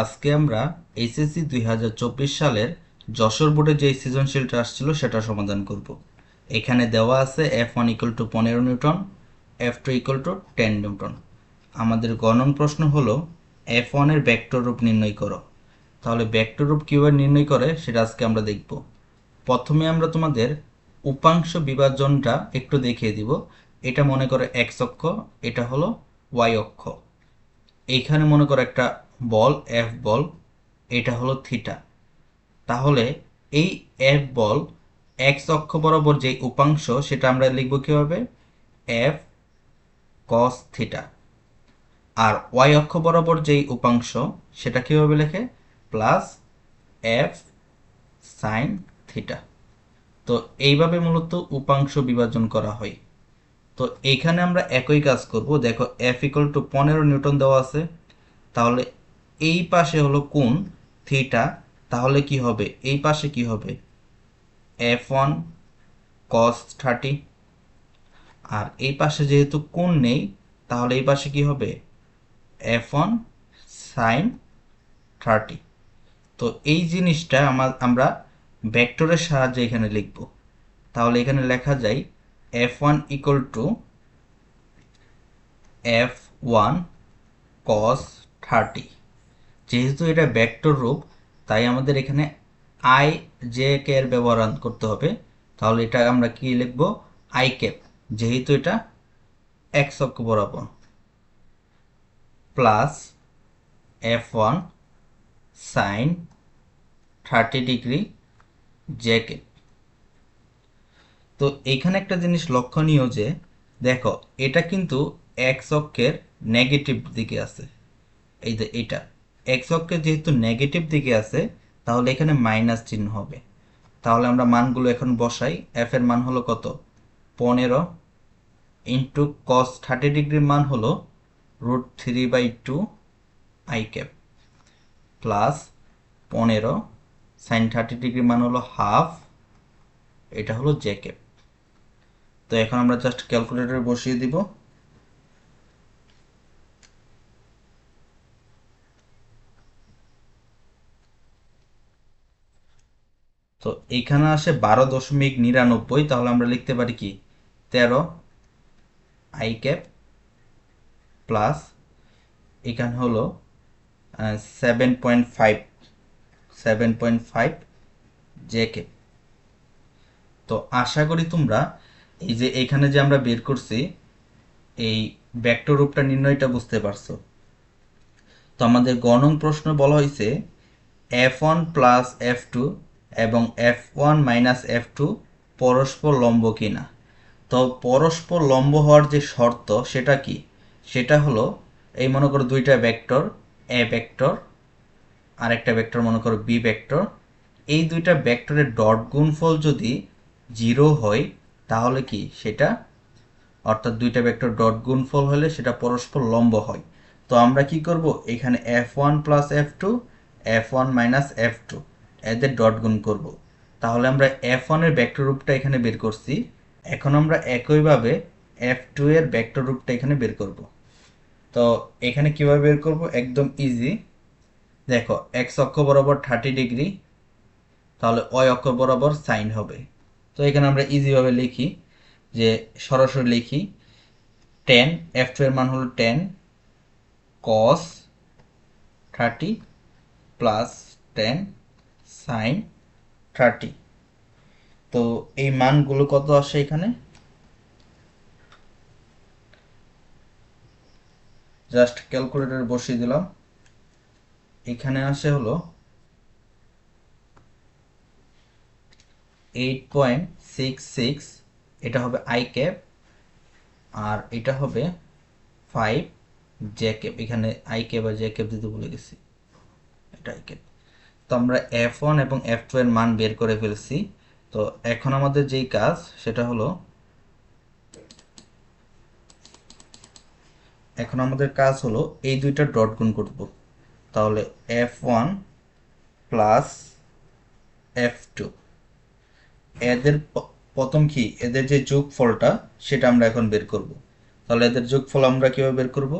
আজকে আমরা এইচএসসি দুই হাজার চব্বিশ সালের যশোর বোর্ডে যে সৃজনশীলটা আসছিল সেটা সমাধান করব। এখানে দেওয়া আছে এফ ওয়ান ইকুয়াল টু পনেরো newton F two equal to ten newton. আমাদের গণন প্রশ্ন হলো এফ ওয়ানের ভেক্টর রূপ নির্ণয় করো। তাহলে ভেক্টর রূপ কীভাবে নির্ণয় করে সেটা আজকে আমরা দেখব। প্রথমে আমরা তোমাদের উপাংশ বিভাজনটা একটু দেখিয়ে দিব। এটা মনে করো এক্স অক্ষ, এটা হলো ওয়াই অক্ষ। এইখানে মনে করো একটা বল এফ বল, এটা হলো থিটা। তাহলে এই এফ বল এক্স অক্ষ বরাবর যে উপাংশ, সেটা আমরা লিখব কীভাবে? F cos theta. আর ওয়াই অক্ষ বরাবর যেই উপাংশ, সেটা কীভাবে লেখে? Plus F sine theta. তো এইভাবে মূলত উপাংশ বিভাজন করা হয়। তো এইখানে আমরা একই কাজ করব। দেখো এফ ইকুয়াল টু পনেরো নিউটন দেওয়া আছে। তাহলে এই পাশে হলো কোন থিটা, তাহলে কি হবে? এই পাশে কি হবে? F one cos thirty. আর এই পাশে যেহেতু কোন নেই, তাহলে এই পাশে কি হবে? F one sine thirty. তো এই জিনিসটা আমার আমরা ভেক্টরের সাহায্যে এখানে লিখব। তাহলে এখানে লেখা যায় F one equal to F one cos thirty. যেহেতু এটা ভেক্টর রূপ, তাই আমাদের এখানে আই জে কে এর ব্যবহার করতে হবে। তাহলে এটা আমরা কি লিখব? আই ক্যাপ যেহেতু এটা এক্স অক্ষ বরাবর। Plus F one sine thirty degree jacket তো এখানে একটা জিনিস লক্ষণীয় যে, দেখো, এটা কিন্তু এক্স অক্ষের নেগেটিভ দিকে আছে। এই যে এটা। এক্স অক্ষের যেহেতু নেগেটিভ দিকে আছে, তাহলে এখানে মাইনাস চিহ্ন হবে। তাহলে আমরা মানগুলো এখন বসাই। এফ এর মান হলো কত? পনেরো ইন্টু কস থার্টি ডিগ্রির মান হলো root three by two I cap plus পনেরো সাইন থার্টি ডিগ্রি মান হলো হাফ এটা হলো জে ক্যাপ তো এখন আমরা জাস্ট ক্যালকুলেটর বসিয়ে দিব। তো এইখানে আসে বারো দশমিক নিরানব্বই, তাহলে আমরা লিখতে পারি কি? তেরো আই ক্যাপ প্লাস এখানে হলো seven point five, seven point five J cap. তো আশা করি তোমরা এই যে এখানে যে আমরা বের করছি, এই ভেক্টর রূপটা নির্ণয়টা বুঝতে পারছ। তো আমাদের গণন প্রশ্ন বলা হয়েছে F one plus F two এবং F one minus F two পরস্পর লম্ব কিনা। তো পরস্পর লম্ব হওয়ার যে শর্ত সেটা কি? সেটা হলো এই মনে করো দুইটা ভেক্টর এ ভেক্টর আর একটা ভেক্টর মনে করো বি ভেক্টর এই দুইটা ভেক্টরের ডট গুণফল যদি জিরো হয়, তাহলে কি সেটা? অর্থাৎ দুইটা ভেক্টর ডট গুণফল হলে সেটা পরস্পর লম্ব হয়। তো আমরা কি করব? এখানে F one plus F two F one minus F two এদের ডট গুণ করব। তাহলে আমরা এফ ওয়ানের ভেক্টর রূপটা এখানে বের করছি। এখন আমরা একইভাবে এফ টু এর ভেক্টর রূপটা এখানে বের করব। তো এখানে কীভাবে বের করব? একদম ইজি দেখো এক্স অক্ষ বরাবর থার্টি ডিগ্রি তাহলে অয় অক্ষ বরাবর সাইন হবে। তো এখানে আমরা ইজিভাবে লিখি যে সরাসরি লিখি টেন এফ টু এর মান হলো ten cos thirty plus ten sine thirty. তো এই মানগুলো কত আসে এখানে? জাস্ট ক্যালকুলেটর বসিয়ে দিলাম। এখানে আসে হলো এইট পয়েন্ট সিক্স সিক্স, এটা হবে আই ক্যাপ, আর এটা হবে ফাইভ জে এখানে আই ক্যাপ আর জে ক্যাপ দিতে ভুলে গেছি। এটা আই ক্যাপ। তো আমরা এফ ওয়ান এবং এফ টু এর মান বের করে ফেলছি। তো এখন আমাদের যেই কাজ, সেটা হলো এখন আমাদের কাজ হলো এই দুইটা ডট গুণ করব। তাহলে F one plus F two এদের প্রথম কি? এদের যে যোগফলটা, সেটা আমরা এখন বের করব। তাহলে এদের যোগফল আমরা কীভাবে বের করব?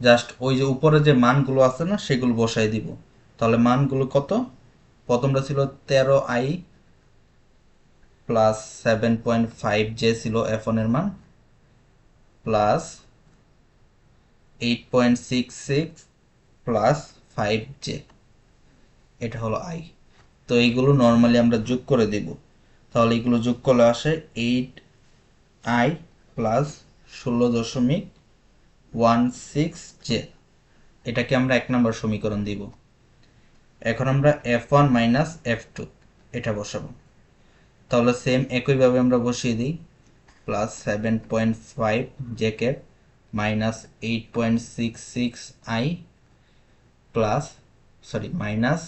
জাস্ট ওই যে উপরে যে মানগুলো আছে না, সেগুলো বসাই দিব। তাহলে মানগুলো কত? প্রথমটা ছিল তেরো I plus seven point five J ছিল এফ এর মান, plus eight point six six plus five J. এটা হলো আই। তো এইগুলো নর্মালি আমরা যোগ করে দেব। তাহলে এগুলো যোগ করলে আসে এইট আই প্লাস ষোলো দশমিক ওয়ান সিক্স জে। এটাকে আমরা এক নম্বর সমীকরণ দিব। এখন আমরা F one minus F two এটা বসাবো। তাহলে সেম একইভাবে আমরা বসিয়ে দিই plus seven point five J cap minus eight point six six I plus sorry minus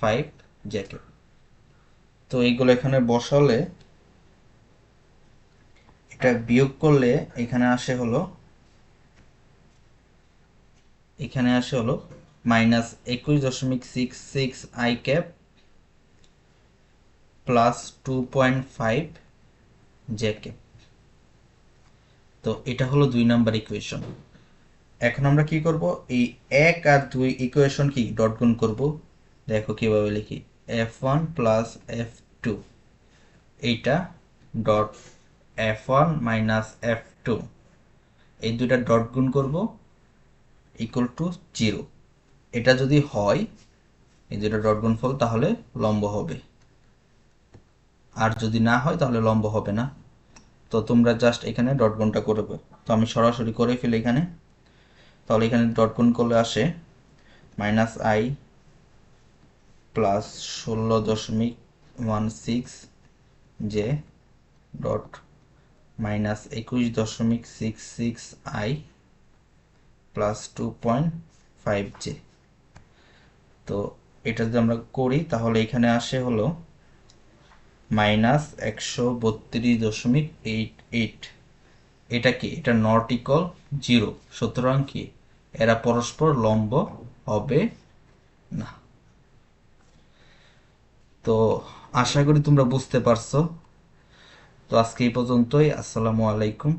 five J cap তো এইগুলো এখানে বসালে এটা বিয়োগ করলে এখানে আসে হলো, এখানে আসে হলো মাইনাস একুশ দশমিক six six I cap plus two point five J cap তো এটা হলো দুই নাম্বার ইকুয়েশন এখন আমরা কি করব? এই এক আর দুই ইকুয়েশন কি? ডট গুণ করব। দেখো কীভাবে লিখি। F one plus F two এইটা dot F one minus F two এই দুইটা ডট গুণ করব ইকুয়াল টু জিরো এটা যদি হয়, এই দুইটা ডট গুণফল তাহলে লম্ব হবে। আর যদি না হয়, তাহলে লম্ব হবে না। তো তোমরা জাস্ট এখানে ডট গুণটা করবে তো আমি সরাসরি করে ফেলি এখানে। তাহলে এখানে ডট গুণ করলে আসে মাইনাস আই প্লাস ষোলো দশমিক one six J dot minus একুশ দশমিক six six I plus two point five J তো এটা যদি আমরা করি, তাহলে এখানে আসে হলো মাইনাস একশো বত্রিশ দশমিক এটা কি? এটা নট জিরো সুতরাং কি? এরা পরস্পর লম্ব হবে না। তো আশা করি তোমরা বুঝতে পারছ। তো আজকে এই পর্যন্তই। আসসালামু আলাইকুম।